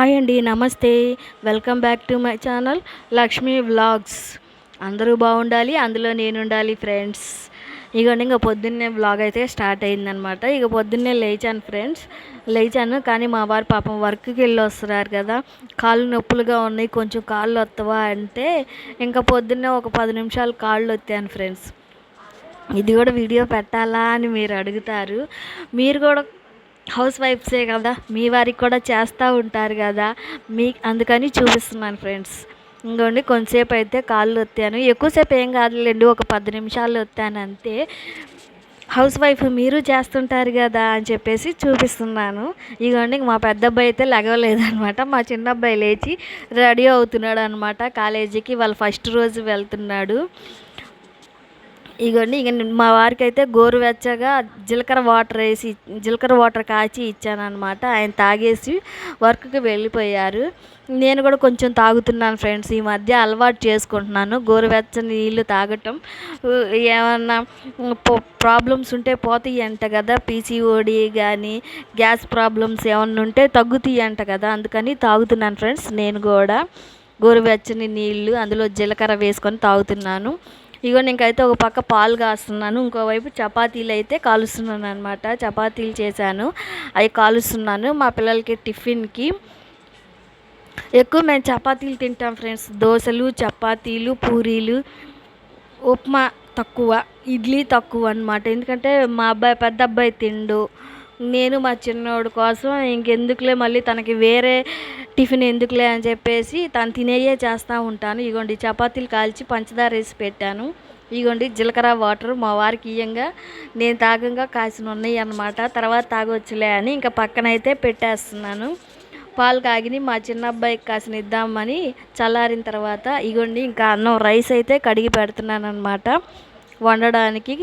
Hi అండి నమస్తే. Welcome back to my channel Lakshmi vlogs. అందరూ బాగుండాలి అందులో నేను ఉండాలి ఫ్రెండ్స్. ఇగోండి ఇంకా పొద్దున్నే వ్లాగ్ అయితే స్టార్ట్ అయిందనమాట ఇక పొద్దున్నే లేచాను ఫ్రెండ్స్. లేచాను కానీ మా వారు పాపం వర్క్కి వెళ్ళి వస్తున్నారు కదా. కాళ్ళు నొప్పులుగా ఉన్నాయి కొంచెం కాళ్ళు వస్తావా అంటే ఇంకా పొద్దున్నే ఒక పది నిమిషాలు కాళ్ళు వచ్చాను ఫ్రెండ్స్. ఇది కూడా వీడియో పెట్టాలా అని మీరు అడుగుతారు. మీరు కూడా హౌస్ వైఫ్సే కదా మీ వారికి కూడా చేస్తూ ఉంటారు కదా. మీ అందుకని చూపిస్తున్నాను ఫ్రెండ్స్. ఇంకోండి కొంతసేపు అయితే కాళ్ళు వత్తాను ఎక్కువసేపు ఏం కాదులేండి ఒక పది నిమిషాలు వత్తాను అంతే. హౌస్ వైఫ్ మీరు చేస్తుంటారు కదా అని చెప్పేసి చూపిస్తున్నాను. ఇగోండి మా పెద్ద అబ్బాయి అయితే లెగవలేదనమాట. మా చిన్న అబ్బాయి లేచి రెడీ అవుతున్నాడు అనమాట కాలేజీకి. వాళ్ళు ఫస్ట్ రోజు వెళ్తున్నాడు. ఇగోండి ఇక మా వారికి అయితే గోరువెచ్చగా జీలకర్ర వాటర్ వేసి జీలకర్ర వాటర్ కాచి ఇచ్చాను అనమాట ఆయన తాగేసి వర్క్కి వెళ్ళిపోయారు. నేను కూడా కొంచెం తాగుతున్నాను ఫ్రెండ్స్. ఈ మధ్య అలవాటు చేసుకుంటున్నాను. గోరువెచ్చని నీళ్ళు తాగటం. ఏమన్నా ప్రాబ్లమ్స్ ఉంటే పోతాయి అంట కదా. పీసీఓడి కానీ గ్యాస్ ప్రాబ్లమ్స్ ఏమన్నా ఉంటే తగ్గుతాయి అంట కదా. అందుకని తాగుతున్నాను ఫ్రెండ్స్ నేను కూడా. గోరువెచ్చని నీళ్ళు అందులో జీలకర్ర వేసుకొని తాగుతున్నాను. ఇగో ఇంకైతే ఒక పక్క పాలు కాస్తున్నాను ఇంకోవైపు చపాతీలు అయితే కాలుస్తున్నాను అనమాట చపాతీలు చేశాను అవి కాలుస్తున్నాను. మా పిల్లలకి టిఫిన్కి ఎక్కువ మేము చపాతీలు తింటాం ఫ్రెండ్స్. దోశలు చపాతీలు పూరీలు ఉప్మా తక్కువ ఇడ్లీ తక్కువ అనమాట ఎందుకంటే మా అబ్బాయి పెద్ద అబ్బాయి తిండు. నేను మా చిన్నోడు కోసం ఇంకెందుకులే మళ్ళీ తనకి వేరే టిఫిన్ ఎందుకులే అని చెప్పేసి తను తినేయే చేస్తూ ఉంటాను. ఇగోండి చపాతీలు కాల్చి పంచదార వేసి పెట్టాను. ఇగోండి జీలకర్ర వాటర్ మా వారికి ఇయ్యంగా. నేను తాగంగా కాసిన ఉన్నాయి అనమాట తర్వాత తాగొచ్చులే అని ఇంకా పక్కనైతే పెట్టేస్తున్నాను. పాలు కాగిని మా చిన్న అబ్బాయికి కాసిన ఇద్దామని చల్లారిన తర్వాత ఇగోండి ఇంకా అన్నం రైస్ అయితే కడిగి పెడుతున్నాను అనమాట వండడానికి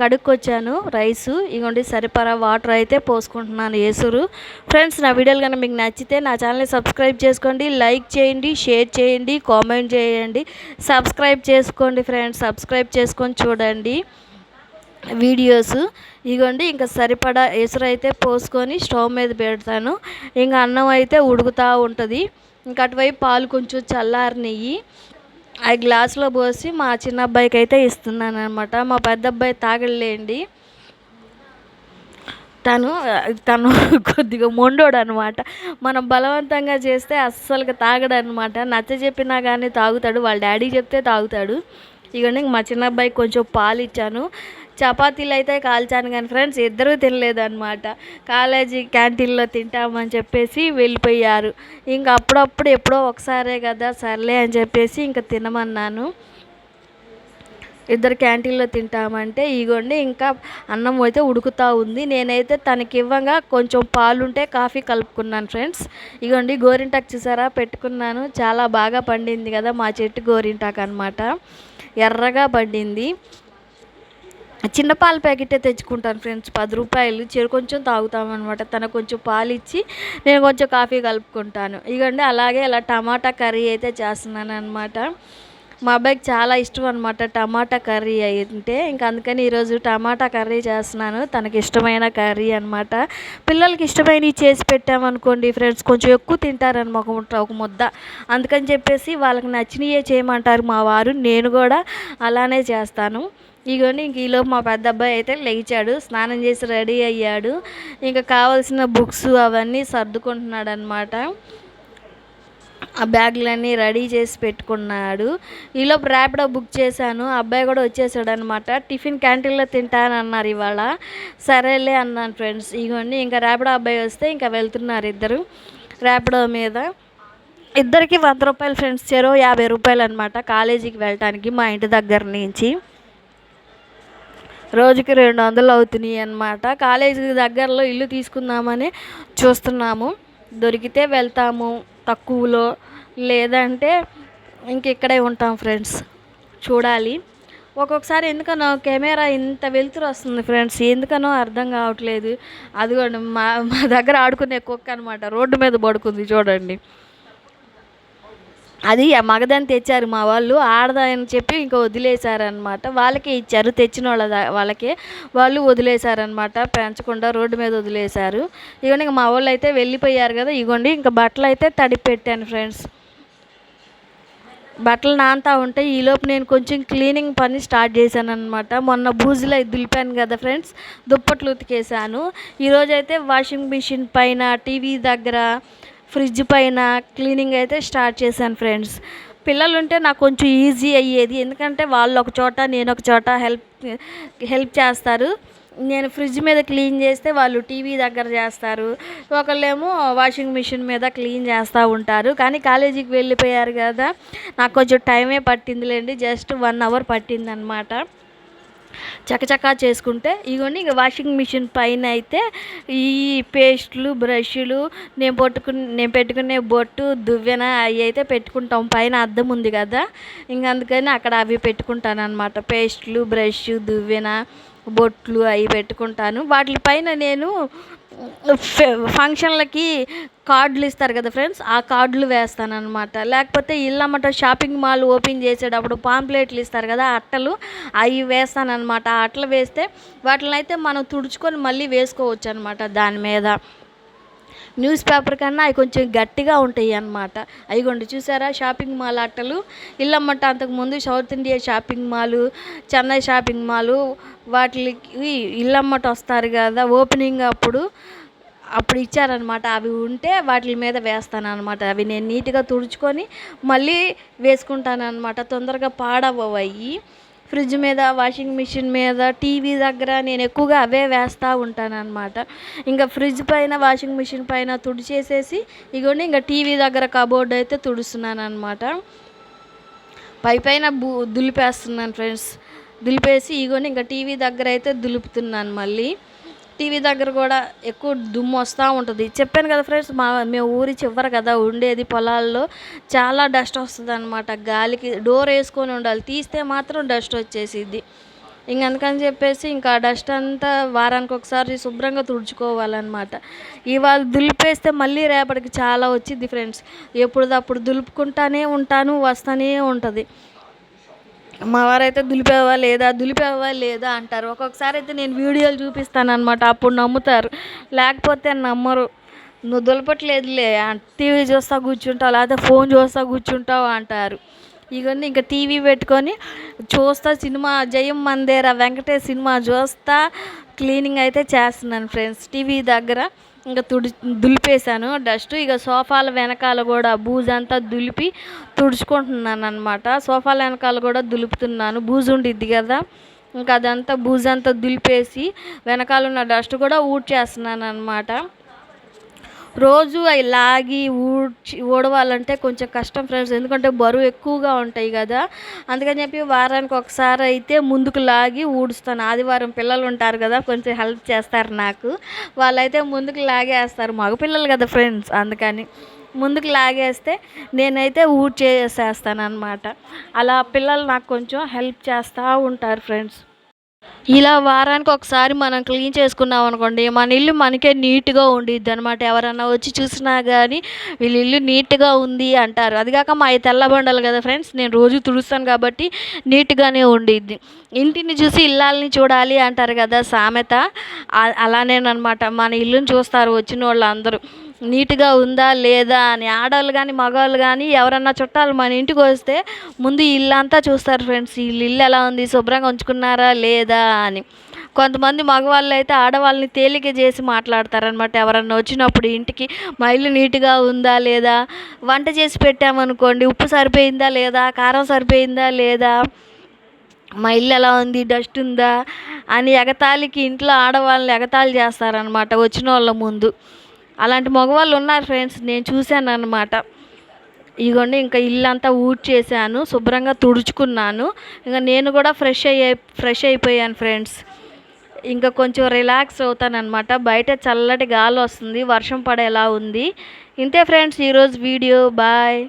కడుక్కొచ్చాను రైసు. ఇగోండి సరిపడా వాటర్ అయితే పోసుకుంటున్నాను ఏసురు ఫ్రెండ్స్ నా వీడియోలు కనుక మీకు నచ్చితే నా ఛానల్ని సబ్స్క్రైబ్ చేసుకోండి లైక్ చేయండి షేర్ చేయండి కామెంట్ చేయండి. సబ్స్క్రైబ్ చేసుకోండి ఫ్రెండ్స్ సబ్స్క్రైబ్ చేసుకొని చూడండి వీడియోస్. ఇగోండి ఇంకా సరిపడా ఎసురు అయితే పోసుకొని స్టవ్ మీద పెడతాను. ఇంకా అన్నం అయితే ఉడుకుతూ ఉంటుంది. ఇంకా అటువైపు పాలు కొంచెం చల్లారినవి ఆ గ్లాస్లో పోసి మా చిన్న అబ్బాయికి అయితే ఇస్తున్నాను అనమాట మా పెద్ద అబ్బాయి తాగలేండి తను తను కొద్దిగా మొండోడు అనమాట మనం బలవంతంగా చేస్తే అస్సలుగా తాగడు అనమాట నచ్చ చెప్పినా కానీ తాగుతాడు. వాళ్ళ డాడీ చెప్తే తాగుతాడు. ఇక మా చిన్న అబ్బాయికి కొంచెం పాలు ఇచ్చాను చపాతీలు అయితే కాల్చాను కానీ ఫ్రెండ్స్ ఇద్దరూ తినలేదు అనమాట కాలేజీ క్యాంటీన్లో తింటామని చెప్పేసి వెళ్ళిపోయారు. ఇంక అప్పుడప్పుడు ఎప్పుడో ఒకసారే కదా సర్లే అని చెప్పేసి ఇంకా తినమన్నాను. ఇద్దరు క్యాంటీన్లో తింటామంటే ఇగోండి ఇంకా అన్నం అయితే ఉడుకుతూ ఉంది. నేనైతే తనకి ఇవ్వగా కొంచెం పాలుంటే కాఫీ కలుపుకున్నాను ఫ్రెండ్స్. ఇగోండి గోరింటాకు చూసారా? పెట్టుకున్నాను. చాలా బాగా పండింది కదా మా చెట్టు గోరింటాకు అనమాట ఎర్రగా పండింది. చిన్న పాల ప్యాకెటే తెచ్చుకుంటాను ఫ్రెండ్స్. పది రూపాయలు. చెరు కొంచెం తాగుతామన్నమాట తన కొంచెం పాలు ఇచ్చి నేను కొంచెం కాఫీ కలుపుకుంటాను. ఇగండి అలాగే ఇలా టమాటా కర్రీ అయితే చేస్తున్నాను అనమాట మా అబ్బాయికి చాలా ఇష్టం అనమాట టమాటా కర్రీ అయితే. ఇంకా అందుకని ఈరోజు టమాటా కర్రీ చేస్తున్నాను. తనకి ఇష్టమైన కర్రీ అనమాట పిల్లలకి ఇష్టమైనవి చేసి పెట్టామనుకోండి ఫ్రెండ్స్ కొంచెం ఎక్కువ తింటారనమాట ఒక ముద్ద. అందుకని చెప్పేసి వాళ్ళకి నచ్చినవే చేయమంటారు మా వారు. నేను కూడా అలానే చేస్తాను. ఇగోండి ఇంక ఈలోపు మా పెద్ద అబ్బాయి అయితే లేచాడు. స్నానం చేసి రెడీ అయ్యాడు. ఇంకా కావాల్సిన బుక్స్ అవన్నీ సర్దుకుంటున్నాడు అనమాట ఆ బ్యాగులన్నీ రెడీ చేసి పెట్టుకున్నాడు. ఈలోపు ర్యాపిడో బుక్ చేశాను. అబ్బాయి కూడా వచ్చేసాడు అనమాట టిఫిన్ క్యాంటీన్లో తింటానన్నారు ఇవాళ. సరేలే అన్నాను ఫ్రెండ్స్. ఇగోండి ఇంకా ర్యాపిడో అబ్బాయి వస్తే ఇంకా వెళ్తున్నారు ఇద్దరు ర్యాపిడో మీద. ఇద్దరికి వంద రూపాయలు ఫ్రెండ్స్ చేరో యాభై రూపాయలు అనమాట కాలేజీకి వెళ్ళటానికి మా ఇంటి దగ్గర నుంచి. రోజుకి రెండు వందలు అవుతున్నాయి అనమాట కాలేజీ దగ్గరలో ఇల్లు తీసుకుందామని చూస్తున్నాము. దొరికితే వెళ్తాము. తక్కువలో లేదంటే ఇంక ఇక్కడే ఉంటాం ఫ్రెండ్స్. చూడాలి. ఒక్కొక్కసారి ఎందుకనో కెమెరా ఇంత వెలుతురు వస్తుంది ఫ్రెండ్స్. ఎందుకనో అర్థం కావట్లేదు. అదిగోండి మా మా దగ్గర ఆడుకునే కుక్క అనమాట రోడ్డు మీద పడుకుంది చూడండి. అది మగదని తెచ్చారు మా వాళ్ళు. ఆడదని చెప్పి ఇంకా వదిలేశారనమాట వాళ్ళకే ఇచ్చారు తెచ్చిన వాళ్ళ వాళ్ళకే. వాళ్ళు వదిలేశారనమాట పెంచకుండా రోడ్డు మీద వదిలేశారు. ఇగోండి ఇంకా మా వాళ్ళు అయితే వెళ్ళిపోయారు కదా ఇగోండి ఇంకా బట్టలు అయితే తడిపి పెట్టాను ఫ్రెండ్స్. బట్టలు నాంతా ఉంటే ఈలోపు నేను కొంచెం క్లీనింగ్ పని స్టార్ట్ చేశాను అనమాట మొన్న బూజులో దులిపాను కదా ఫ్రెండ్స్ దుప్పట్లు ఉతికేసాను ఈరోజైతే వాషింగ్ మిషన్ పైన టీవీ దగ్గర ఫ్రిడ్జ్ పైన క్లీనింగ్ అయితే స్టార్ట్ చేశాను ఫ్రెండ్స్. పిల్లలు ఉంటే నాకు కొంచెం ఈజీ అయ్యేది. ఎందుకంటే వాళ్ళు ఒక చోట నేను ఒక చోట హెల్ప్ హెల్ప్ చేస్తారు. నేను ఫ్రిడ్జ్ మీద క్లీన్ చేస్తే వాళ్ళు టీవీ దగ్గర చేస్తారు. ఒకళ్ళేమో వాషింగ్ మిషన్ మీద క్లీన్ చేస్తూ ఉంటారు. కానీ కాలేజీకి వెళ్ళిపోయారు కదా నాకు కొంచెం టైమే పట్టిందిలేండి. జస్ట్ వన్ అవర్ పట్టిందనమాట. చకచకా చేసుకుంటే ఇగోండి ఇక వాషింగ్ మిషన్ పైన అయితే ఈ పేస్ట్లు బ్రష్లు నేను పట్టుకుని నేను పెట్టుకునే బొట్టు దువ్వెన అవి అయితే పెట్టుకుంటాం. పైన అద్దం ఉంది కదా ఇంక అందుకని అక్కడ అవి పెట్టుకుంటాను అనమాట పేస్ట్లు బ్రష్ దువ్వెన బొట్లు అవి పెట్టుకుంటాను. వాటిపైన నేను ఫంక్షన్లకి కార్డులు ఇస్తారు కదా ఫ్రెండ్స్ ఆ కార్డులు వేస్తాను లేకపోతే ఇల్లమ్మట షాపింగ్ మాల్ ఓపెన్ చేసేటప్పుడు పాంప్లెట్లు ఇస్తారు కదా అట్టలు అవి వేస్తాననమాట ఆ అట్టలు వేస్తే వాటిని అయితే మనం తుడుచుకొని మళ్ళీ వేసుకోవచ్చు అనమాట దాని మీద. న్యూస్ పేపర్ కన్నా అవి కొంచెం గట్టిగా ఉంటాయి అన్నమాట. అవిగోండి చూసారా షాపింగ్ మాల్ అట్టలు ఇల్లమ్మట అంతకుముందు South India shopping mall Chennai shopping mall వాటికి ఇల్లమ్మట వస్తారు కదా ఓపెనింగ్ అప్పుడు అప్పుడు ఇచ్చారనమాట అవి ఉంటే వాటి మీద వేస్తాను అనమాట అవి నేను నీట్గా తుడుచుకొని మళ్ళీ వేసుకుంటాను అనమాట తొందరగా పాడవవు అవి ఫ్రిడ్జ్ మీద వాషింగ్ మిషన్ మీద టీవీ దగ్గర నేను ఎక్కువగా అవే వేస్తూ ఉంటాను అనమాట ఇంకా ఫ్రిడ్జ్ పైన వాషింగ్ మిషన్ పైన తుడిచేసేసి ఇగోండి ఇంకా టీవీ దగ్గర కబోర్డ్ అయితే తుడుస్తున్నాను అనమాట పై పైన బూ దులిపేస్తున్నాను ఫ్రెండ్స్. దులిపేసి ఇగోని ఇంకా టీవీ దగ్గర అయితే దులుపుతున్నాను మళ్ళీ. టీవీ దగ్గర కూడా ఎక్కువ దుమ్ము వస్తూ ఉంటుంది. చెప్పాను కదా ఫ్రెండ్స్ మా మేము ఊరి చివర కదా ఉండేది పొలాల్లో చాలా డస్ట్ వస్తుంది అనమాట గాలికి డోర్ వేసుకొని ఉండాలి తీస్తే మాత్రం డస్ట్ వచ్చేసిద్ది. ఇంక అందుకని చెప్పేసి ఇంకా డస్ట్ అంతా వారానికి ఒకసారి శుభ్రంగా తుడుచుకోవాలన్నమాట. ఇవాళ దులిపేస్తే మళ్ళీ రేపటికి చాలా వచ్చింది ఫ్రెండ్స్. ఎప్పుడుదప్పుడు దులుపుకుంటానే ఉంటాను వస్తూనే ఉంటుంది. మా వారైతే దులిపేవా లేదా దులిపేవా లేదా అంటారు. ఒక్కొక్కసారి అయితే నేను వీడియోలు చూపిస్తాను అనమాట అప్పుడు నమ్ముతారు. లేకపోతే నమ్మరు. నువ్వు దులపట్లేదులే టీవీ చూస్తా కూర్చుంటావు లేకపోతే ఫోన్ చూస్తా కూర్చుంటావు అంటారు. ఇవన్నీ ఇంకా టీవీ పెట్టుకొని చూస్తా సినిమా జయం మందేరా వెంకటేష్ సినిమా చూస్తా క్లీనింగ్ అయితే చేస్తున్నాను ఫ్రెండ్స్. టీవీ దగ్గర ఇంకా తుడి దులిపేశాను. డస్ట్ ఇక సోఫాల వెనకాల కూడా బూజంతా దులిపి తుడుచుకుంటున్నాను అనమాట సోఫాల వెనకాల కూడా దులుపుతున్నాను. బూజు ఉండిద్ది కదా. ఇంకా అదంతా బూజంతా దులిపేసి వెనకాల ఉన్న డస్ట్ కూడా ఊడ్చేస్తున్నాను అనమాట రోజు అవి లాగి ఊడ్చి ఊడవాలంటే కొంచెం కష్టం ఫ్రెండ్స్. ఎందుకంటే బరువు ఎక్కువగా ఉంటాయి కదా. అందుకని చెప్పి వారానికి ఒకసారి అయితే ముందుకు లాగి ఊడుస్తాను. ఆదివారం పిల్లలు ఉంటారు కదా కొంచెం హెల్ప్ చేస్తారు నాకు. వాళ్ళైతే ముందుకు లాగేస్తారు. మగపిల్లలు కదా ఫ్రెండ్స్ అందుకని ముందుకు లాగేస్తే నేనైతే ఊడ్చేసేస్తాను అనమాట అలా పిల్లలు నాకు కొంచెం హెల్ప్ చేస్తూ ఉంటారు ఫ్రెండ్స్. ఇలా వారానికి ఒకసారి మనం క్లీన్ చేసుకున్నాం అనుకోండి మన ఇల్లు మనకే నీట్గా ఉండిద్ది అనమాట ఎవరన్నా వచ్చి చూసినా కానీ వీళ్ళ ఇల్లు నీట్గా ఉంది అంటారు. అది కాక మా తెల్ల బండలు కదా ఫ్రెండ్స్ నేను రోజు తుడుస్తాను కాబట్టి నీట్గానే ఉండిద్ది. ఇంటిని చూసి ఇల్లాలని చూడాలి అంటారు కదా సామెత. అలానేనమాట మన ఇల్లుని చూస్తారు వచ్చిన వాళ్ళు అందరూ నీట్గా ఉందా లేదా అని ఆడవాళ్ళు కానీ మగవాళ్ళు కానీ ఎవరన్నా చుట్టాలు మన ఇంటికి వస్తే ముందు ఇల్లు అంతా చూస్తారు ఫ్రెండ్స్. వీళ్ళు ఇల్లు ఎలా ఉంది? శుభ్రంగా ఉంచుకున్నారా లేదా అని. కొంతమంది మగవాళ్ళు అయితే ఆడవాళ్ళని తేలిక చేసి మాట్లాడతారనమాట ఎవరన్నా వచ్చినప్పుడు ఇంటికి మా ఇల్లు నీట్గా ఉందా లేదా? వంట చేసి పెట్టామనుకోండి ఉప్పు సరిపోయిందా లేదా? కారం సరిపోయిందా లేదా? మా ఇల్లు ఎలా ఉంది? డస్ట్ ఉందా? అని ఎగతాళికి ఇంట్లో ఆడవాళ్ళని ఎగతాళి చేస్తారనమాట వచ్చిన వాళ్ళ ముందు. అలాంటి మగవాళ్ళు ఉన్నారు ఫ్రెండ్స్ నేను చూశాను అనమాట ఇదిగోండి ఇంకా ఇల్లంతా ఊడ్చేసాను శుభ్రంగా తుడుచుకున్నాను. ఇంకా నేను కూడా ఫ్రెష్ అయ్యే ఫ్రెష్ అయిపోయాను ఫ్రెండ్స్ ఇంకా కొంచెం రిలాక్స్ అవుతానమాట బయట చల్లటి గాలి వస్తుంది వర్షం పడేలా ఉంది. ఇంతే ఫ్రెండ్స్ ఈరోజు వీడియో బాయ్